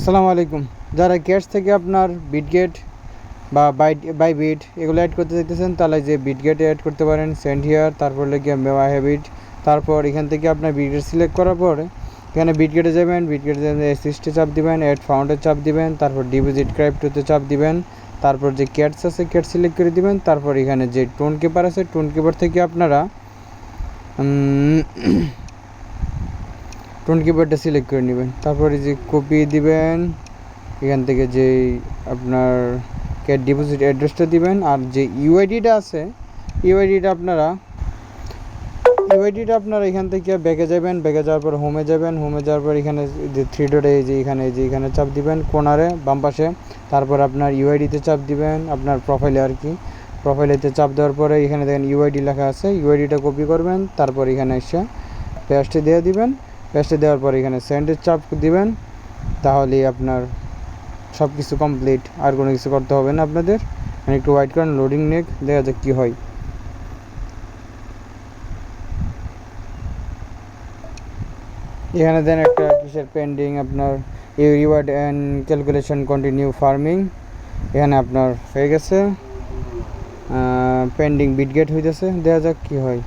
আসসালামু আলাইকুম। যারা ক্যাশ থেকে আপনার বিটগেট বা বাই বাই বিট এগুলো অ্যাড করতে চাইতেছেন, তাহলে যে বিটগেটে অ্যাড করতে পারেন সেন্ড হিয়ার তারপর লেগে মেওয়া হ্যাবিট তারপর এখান থেকে আপনার বিটগেট সিলেক্ট করার পর, এখানে বিটগেটে যাবেন বিটগেটে যাবেন অ্যাসিস্টে চাপ দিবেন অ্যাড ফাউন্ডে চাপ দিবেন, তারপর ডিপোজিট ক্রাইপ্টোতে চাপ দিবেন, তারপর যে ক্যাটস আছে ক্যাট সিলেক্ট করে দিবেন, তারপর এখানে যে টোন কিপার আছে টোন কিপার থেকে আপনারা টোন কিপারটা সিলেক্ট করে নেবেন। তারপরে যে কপি দিবেন, এখান থেকে যে আপনার ক্যাট ডিপোজিট অ্যাড্রেসটা দিবেন, আর যে ইউআইডিটা আছে ইউআইডিটা আপনারা ইউআইডিটা আপনারা এখান থেকে ব্যাকে যাবেন ব্যাকে যাওয়ার পর হোমে যাবেন হোমে যাওয়ার পর এখানে যে থ্রি এই যে এখানে যে এখানে চাপ দিবেন কোনারে বাম পাশে। তারপর আপনার ইউআইডিতে চাপ দিবেন, আপনার প্রোফাইলে আর কি। প্রোফাইলেতে চাপ দেওয়ার পরে এখানে দেখেন ইউআইডি লেখা আছে ইউআইডিটা কপি করবেন, তারপর এখানে এসে পেস্টে দিয়ে দিবেন। পেস্টে দেওয়ার পর এখানে সেন্ডের চাপ দিবেন, তাহলে আপনার সব কিছু কমপ্লিট আর কোনো কিছু করতে হবে না আপনাদের। মানে একটু ওয়াইট করেন লোডিং নেক দেখা যাক কী হয়। এখানে দেন একটা কিসের পেন্ডিং আপনার you reward and calculation continue farming এখানে আপনার হয়ে গেছে। পেন্ডিং বিটগেট হইতেছে। দেখা যাক কী হয়।